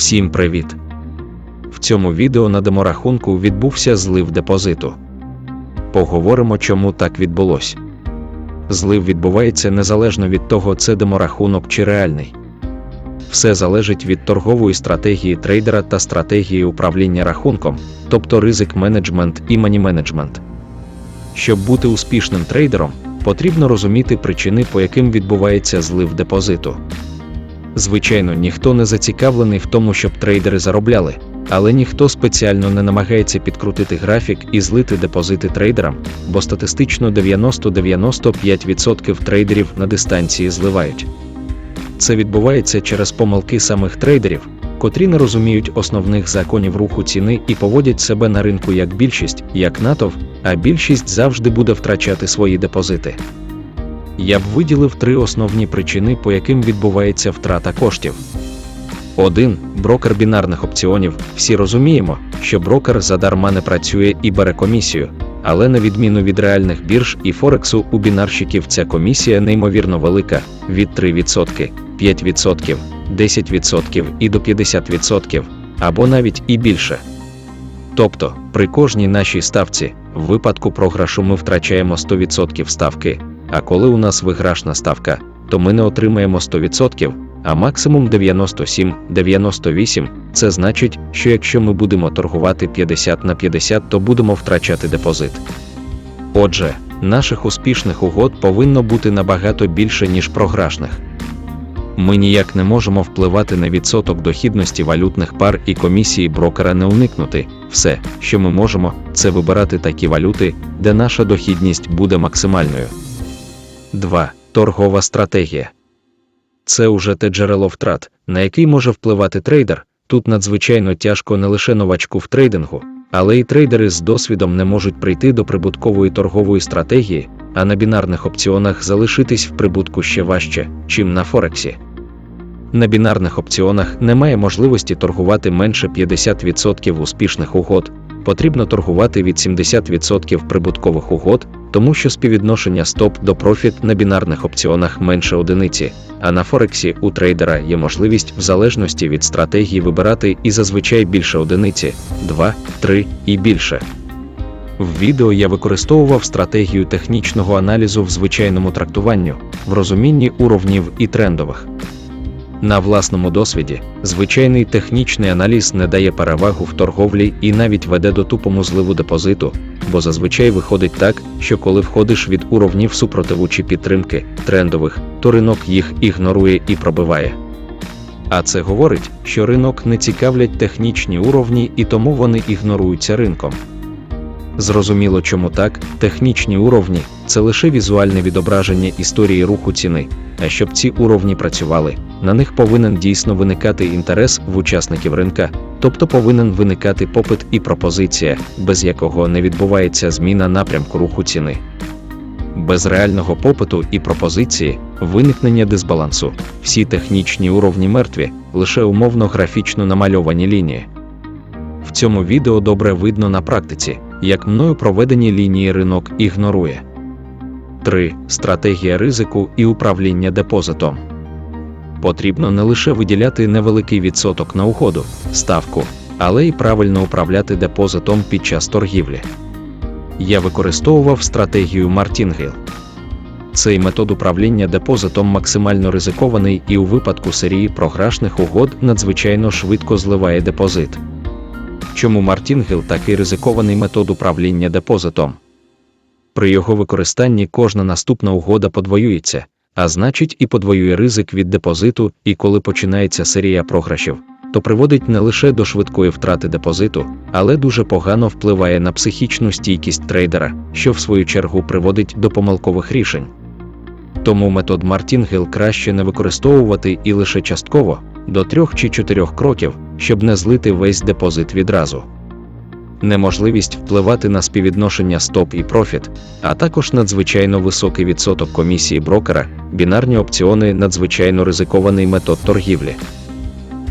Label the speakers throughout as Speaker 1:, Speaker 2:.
Speaker 1: Всім привіт! В цьому відео на деморахунку відбувся злив депозиту. Поговоримо, чому так відбулось. Злив відбувається незалежно від того, це деморахунок чи реальний. Все залежить від торгової стратегії трейдера та стратегії управління рахунком, тобто ризик менеджмент і мані менеджмент. Щоб бути успішним трейдером, потрібно розуміти причини, по яким відбувається злив депозиту. Звичайно, ніхто не зацікавлений в тому, щоб трейдери заробляли, але ніхто спеціально не намагається підкрутити графік і злити депозити трейдерам, бо статистично 90-95% трейдерів на дистанції зливають. Це відбувається через помилки самих трейдерів, котрі не розуміють основних законів руху ціни і поводять себе на ринку як більшість, як натов, а більшість завжди буде втрачати свої депозити. Я б виділив три основні причини, по яким відбувається втрата коштів. 1. Брокер бінарних опціонів. Всі розуміємо, що брокер задарма не працює і бере комісію, але на відміну від реальних бірж і Форексу, у бінарщиків ця комісія неймовірно велика від 3%, 5%, 10% і до 50%, або навіть і більше. Тобто, при кожній нашій ставці, в випадку програшу ми втрачаємо 100% ставки, а коли у нас виграшна ставка, то ми не отримаємо 100%, а максимум 97-98. Це значить, що якщо ми будемо торгувати 50 на 50, то будемо втрачати депозит. Отже, наших успішних угод повинно бути набагато більше, ніж програшних. Ми ніяк не можемо впливати на відсоток дохідності валютних пар і комісії брокера не уникнути. Все, що ми можемо, це вибирати такі валюти, де наша дохідність буде максимальною. 2. Торгова стратегія. Це уже те джерело втрат, на який може впливати трейдер. Тут надзвичайно тяжко не лише новачку в трейдингу, але й трейдери з досвідом не можуть прийти до прибуткової торгової стратегії, а на бінарних опціонах залишитись в прибутку ще важче, чим на Форексі. На бінарних опціонах немає можливості торгувати менше 50% успішних угод, потрібно торгувати від 70% прибуткових угод, тому що співвідношення стоп до профіт на бінарних опціонах менше одиниці, а на Форексі у трейдера є можливість в залежності від стратегії вибирати і зазвичай більше одиниці 2, 3 і більше. В відео я використовував стратегію технічного аналізу в звичайному трактуванню, в розумінні уровнів і трендових. На власному досвіді, звичайний технічний аналіз не дає перевагу в торговлі і навіть веде до тупому зливу депозиту, бо зазвичай виходить так, що коли входиш від уровнів супротиву чи підтримки трендових, то ринок їх ігнорує і пробиває. А це говорить, що ринок не цікавлять технічні уровні і тому вони ігноруються ринком. Зрозуміло, чому так, технічні уровні це лише візуальне відображення історії руху ціни. А щоб ці уровні працювали, на них повинен дійсно виникати інтерес в учасників ринка, тобто повинен виникати попит і пропозиція, без якого не відбувається зміна напрямку руху ціни. Без реального попиту і пропозиції, виникнення дисбалансу, всі технічні уровні мертві, лише умовно графічно намальовані лінії. В цьому відео добре видно на практиці, як мною проведені лінії ринок ігнорує. 3. Стратегія ризику і управління депозитом. Потрібно не лише виділяти невеликий відсоток на угоду, ставку, але й правильно управляти депозитом під час торгівлі. Я використовував стратегію Мартінгейл. Цей метод управління депозитом максимально ризикований і у випадку серії програшних угод надзвичайно швидко зливає депозит. Чому Мартінгел такий ризикований метод управління депозитом? При його використанні кожна наступна угода подвоюється, а значить і подвоює ризик від депозиту, і коли починається серія програшів, то приводить не лише до швидкої втрати депозиту, але дуже погано впливає на психічну стійкість трейдера, що в свою чергу приводить до помилкових рішень. Тому метод Мартінгел краще не використовувати і лише частково, до трьох чи чотирьох кроків, щоб не злити весь депозит відразу. неможливість впливати на співвідношення стоп і профіт, а також надзвичайно високий відсоток комісії брокера, бінарні опціони надзвичайно ризикований метод торгівлі.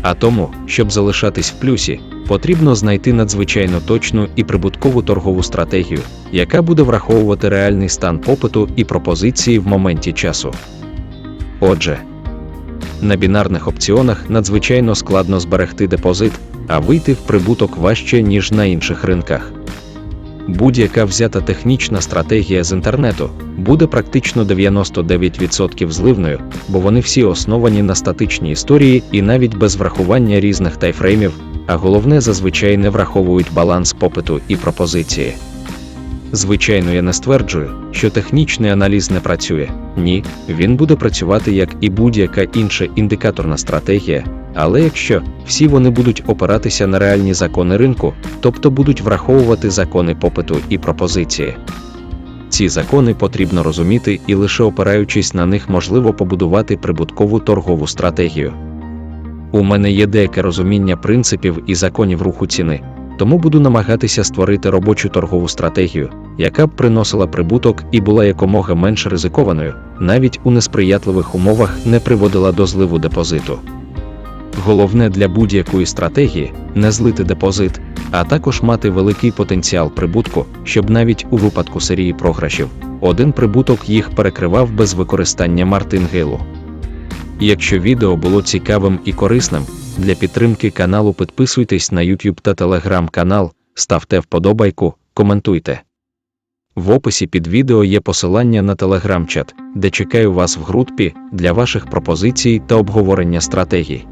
Speaker 1: А тому, щоб залишатись в плюсі, потрібно знайти надзвичайно точну і прибуткову торгову стратегію, яка буде враховувати реальний стан попиту і пропозиції в моменті часу. Отже, на бінарних опціонах надзвичайно складно зберегти депозит, а вийти в прибуток важче, ніж на інших ринках. Будь-яка взята технічна стратегія з інтернету буде практично 99% зливною, бо вони всі основані на статичній історії і навіть без врахування різних тайфреймів, а головне зазвичай не враховують баланс попиту і пропозиції. Звичайно, я не стверджую, що технічний аналіз не працює. Ні, він буде працювати як і будь-яка інша індикаторна стратегія, але якщо всі вони будуть опиратися на реальні закони ринку, тобто будуть враховувати закони попиту і пропозиції. Ці закони потрібно розуміти і лише опираючись на них можливо побудувати прибуткову торгову стратегію. У мене є деяке розуміння принципів і законів руху ціни, тому буду намагатися створити робочу торгову стратегію, яка б приносила прибуток і була якомога менш ризикованою, навіть у несприятливих умовах не приводила до зливу депозиту. Головне для будь-якої стратегії не злити депозит, а також мати великий потенціал прибутку, щоб навіть у випадку серії програшів один прибуток їх перекривав без використання мартингейлу. Якщо відео було цікавим і корисним, для підтримки каналу підписуйтесь на YouTube та Telegram канал, ставте вподобайку, коментуйте. В описі під відео є посилання на телеграм-чат, де чекаю вас в групі для ваших пропозицій та обговорення стратегій.